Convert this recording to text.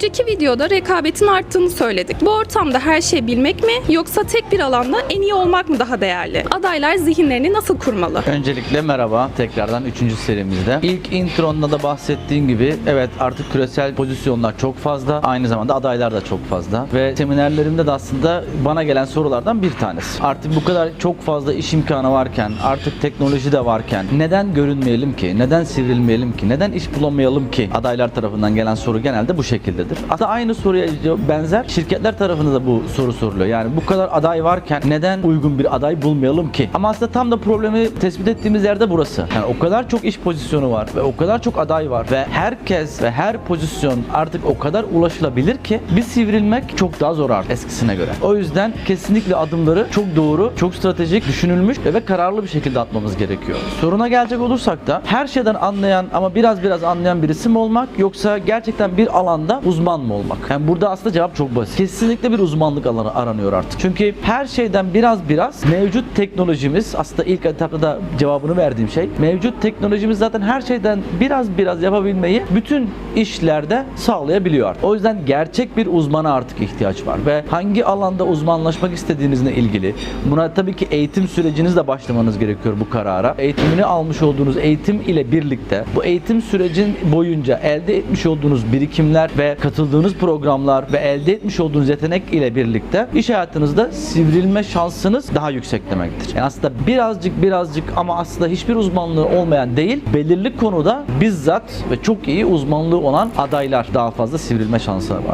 Önceki videoda rekabetin arttığını söyledik. Bu ortamda her şeyi bilmek mi yoksa tek bir alanda en iyi olmak mı daha değerli? Adaylar zihinlerini nasıl kurmalı? Öncelikle merhaba tekrardan 3. serimizde. İlk intronda da bahsettiğim gibi evet artık küresel pozisyonlar çok fazla. Aynı zamanda adaylar da çok fazla. Ve seminerlerimde de aslında bana gelen sorulardan bir tanesi. Artık bu kadar çok fazla iş imkanı varken, artık teknoloji de varken neden görünmeyelim ki? Neden sivrilmeyelim ki? Neden iş bulamayalım ki? Adaylar tarafından gelen soru genelde bu şekildedir. Aslında aynı soruya benzer şirketler tarafında da bu soru soruluyor. Yani bu kadar aday varken neden uygun bir aday bulmayalım ki? Ama aslında tam da problemi tespit ettiğimiz yerde burası. Yani o kadar çok iş pozisyonu var ve o kadar çok aday var ve herkes ve her pozisyon artık o kadar ulaşılabilir ki bir sivrilmek çok daha zor artık eskisine göre. O yüzden kesinlikle adımları çok doğru, çok stratejik, düşünülmüş ve kararlı bir şekilde atmamız gerekiyor. Soruna gelecek olursak da her şeyden anlayan ama biraz biraz anlayan birisi mi olmak yoksa gerçekten bir alanda uzman mı olmak? Yani burada aslında cevap çok basit. Kesinlikle bir uzmanlık alanı aranıyor artık. Çünkü her şeyden biraz biraz mevcut teknolojimiz aslında ilk etapta da cevabını verdiğim şey mevcut teknolojimiz zaten her şeyden biraz biraz yapabilmeyi bütün işlerde sağlayabiliyor artık. O yüzden gerçek bir uzmana artık ihtiyaç var ve hangi alanda uzmanlaşmak istediğinizle ilgili buna tabii ki eğitim sürecinizle başlamanız gerekiyor bu karara. Eğitimini almış olduğunuz eğitim ile birlikte bu eğitim sürecin boyunca elde etmiş olduğunuz birikimler ve katıldığınız programlar ve elde etmiş olduğunuz yetenek ile birlikte iş hayatınızda sivrilme şansınız daha yüksek demektir. Yani aslında birazcık birazcık ama aslında hiçbir uzmanlığı olmayan değil, belirli konuda bizzat ve çok iyi uzmanlığı olan adaylar daha fazla sivrilme şansı vardır.